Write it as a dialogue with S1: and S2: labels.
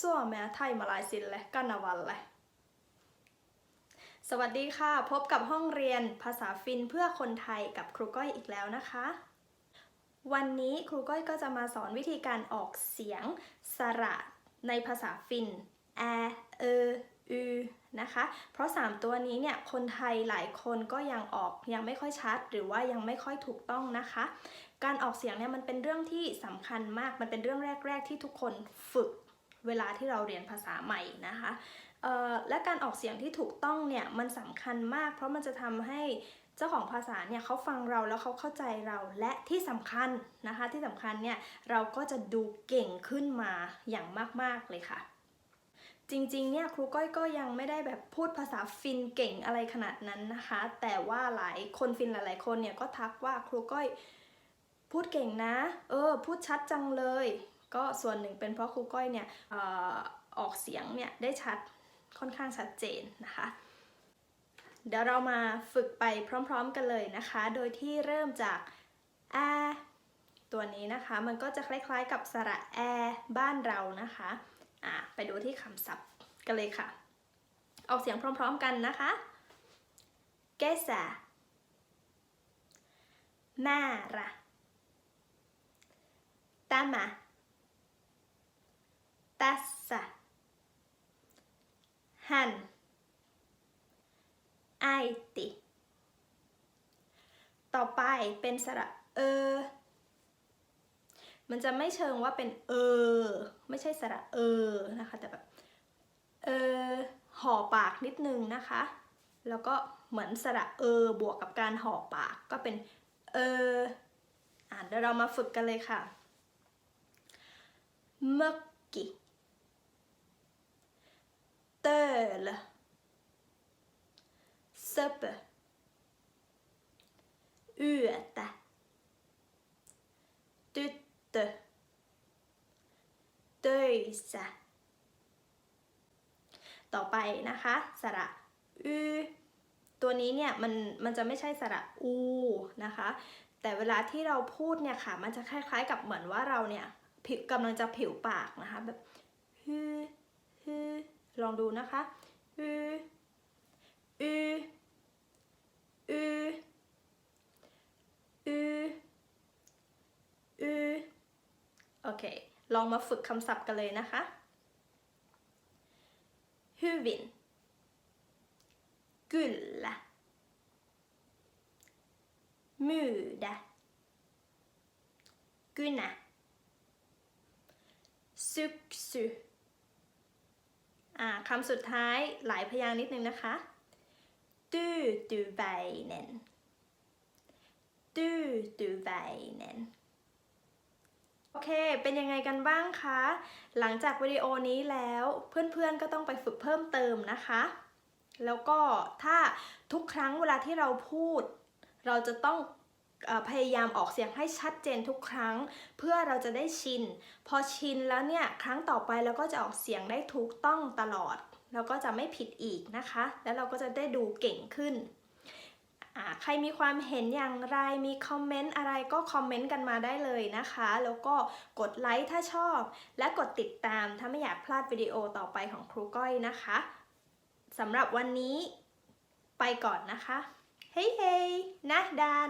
S1: suomea thaimalaisille kanavalle สวัสดีค่ะ พบกับห้องเรียนภาษาฟินเพื่อคนไทยกับครูก้อยอีกแล้วนะคะ วันนี้ครูก้อยก็จะมาสอนวิธีการออกเสียงสระในภาษาฟิน ä ö y นะคะ เพราะ 3 ตัวนี้เนี่ย คนไทยหลายคนก็ยังออกยังไม่ค่อยชัด หรือว่ายังไม่ค่อยถูกต้องนะคะ การออกเสียงเนี่ยมันเป็นเรื่องที่สำคัญมาก มันเป็นเรื่องแรก ๆ ที่ทุกคนฝึก เวลาที่เราเรียนภาษาใหม่นะคะและการออกเสียงที่ถูกต้องเนี่ยมันสำคัญมาก เพราะมันจะทำให้เจ้าของภาษาเนี่ยเขาฟังเราแล้วเขาเข้าใจเราและที่สำคัญนะคะที่สำคัญเนี่ยเราก็จะดูเก่งขึ้นมาอย่างมาก ๆ เลยค่ะจริงๆ เนี่ยครูก้อยก็ยังไม่ได้แบบพูดภาษาฟินเก่งอะไรขนาดนั้นนะคะ แต่ว่าหลายคนฟินหลายๆ คนเนี่ยก็ทักว่าครูก้อยพูดเก่งนะ เออ พูดชัดจังเลย ก็ส่วนหนึ่งเป็นเพราะครูก้อยเนี่ยออกเสียงเนี่ยได้ชัดค่อนข้างชัดเจนนะคะ เดี๋ยวเรามาฝึกไปพร้อมๆกันเลยนะคะ โดยที่เริ่มจาก a ตัวนี้นะคะมันก็จะคล้ายๆกับสระแอบ้านเรานะคะอะไปดูที่คำศัพท์กันเลยค่ะ ออกเสียงพร้อมๆกันนะคะเกษามาระตามา ตัสสะหันไอติต่อไปเป็นสระเออ มันจะไม่เชิงว่าเป็นเออ ไม่ใช่สระเออนะคะ แต่แบบเออห่อปากนิดนึงนะคะ แล้วก็เหมือนสระเออบวกกับการห่อปากก็เป็นเอออ่านเดี๋ยวเรามาฝึกกันเลยค่ะเมื่อกี้ เตลเซปอือตะ tyttö, töissä ต่อไปนะคะสระอืตัวนี้เนี่ยมันมันจะไม่ใช่สระอูนะคะ แต่เวลาที่เราพูดเนี่ยค่ะมันจะคล้ายๆกับเหมือนว่าเราเนี่ยผิวกำลังจะผิวปากนะคะแบบฮือฮือ ลองดูนะคะฮืออืออืออืออือโอเค ลองมาฝึกคำศัพท์กันเลยนะคะ hyvin kyllä myydä kynä syksy อ่าคำสุดท้ายหลายพยางค์นิดนึงนะคะ tyytyväinen tyytyväinen โอเค เป็นยังไงกันบ้างคะ หลังจากวิดีโอนี้แล้วเพื่อนๆก็ต้องไปฝึกเพิ่มเติมนะคะ แล้วก็ถ้าทุกครั้งเวลาที่เราพูด เราจะต้อง พยายามออกเสียงให้ชัดเจนทุกครั้ง เพื่อเราจะได้ชิน พอชินแล้วเนี่ยครั้งต่อไปเราก็จะออกเสียงได้ถูกต้องตลอด แล้วก็จะไม่ผิดอีกนะคะ แล้วเราก็จะได้ดูเก่งขึ้น ใครมีความเห็นอย่างไรมีคอมเมนต์อะไรก็คอมเมนต์กันมาได้เลยนะคะ แล้วก็กดไลค์ถ้าชอบ และกดติดตามถ้าไม่อยากพลาดวิดีโอต่อไปของครูก้อยนะคะสำหรับวันนี้ไปก่อนนะคะ เฮ้ยเฮ้ยนะดาน